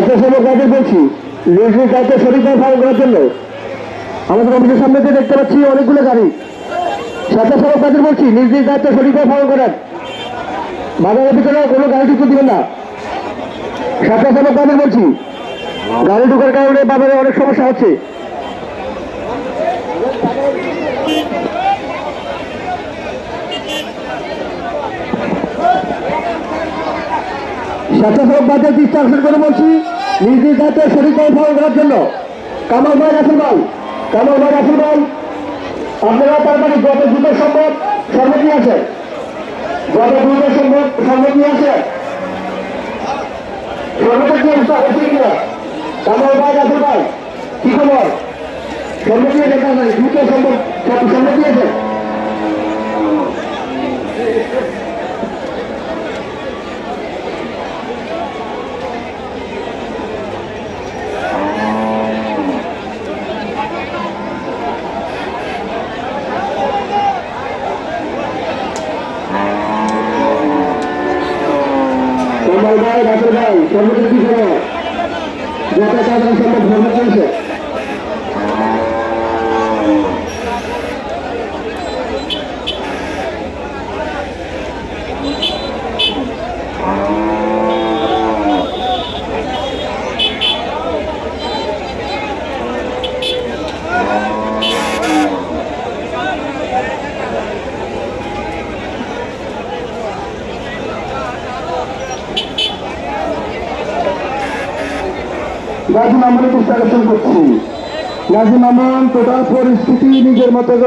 কাজে বলছি রেজির দায়িত্ব সঠিকভাবে পালন করার জন্য আমাদের অফিসের সামনে দিয়ে দেখতে পাচ্ছি অনেকগুলো গাড়ি। স্বেচ্ছাসেবক কাজে বলছি, নিজ নিজ দায়িত্ব সঠিকভাবে পালন করার। বাজারের ভিতরে কোনো গাড়ি ঢুকতে দিবেন না। স্বেচ্ছাসেবক কাজে বলছি, গাড়ি ঢুকার কারণে বাজারে অনেক সমস্যা হচ্ছে। স্বেচ্ছাসেবক বাজার দৃষ্টি আকর্ষণ করে বলছি নিজ নিজ দায়িত্ব সঠিকভাবে পালন করার জন্য। কামাল ভাই রাসুল ভাই কামাল ভাই রাসুল ভাই আপনারা তাড়াতাড়ি যত দ্রুত সম্ভব সর্বত নিয়ে আসেন। যত দ্রুত সম্ভব সর্বত নিয়ে আসেন। সর্বত কি অবস্থা হচ্ছে কি খবর? নিয়ে দেখা যায় দ্রুত সম্ভব সর্বত নিয়ে আসেন। কামাল ভাই রাসুল ভাই কি খবর যত তাড়াতাড়ি সম্ভব সর্বত নিয়ে নাজিম আমলের চেষ্টা করছি। নাজিম আমন টোটাল পরিস্থিতি নিজের মতো করে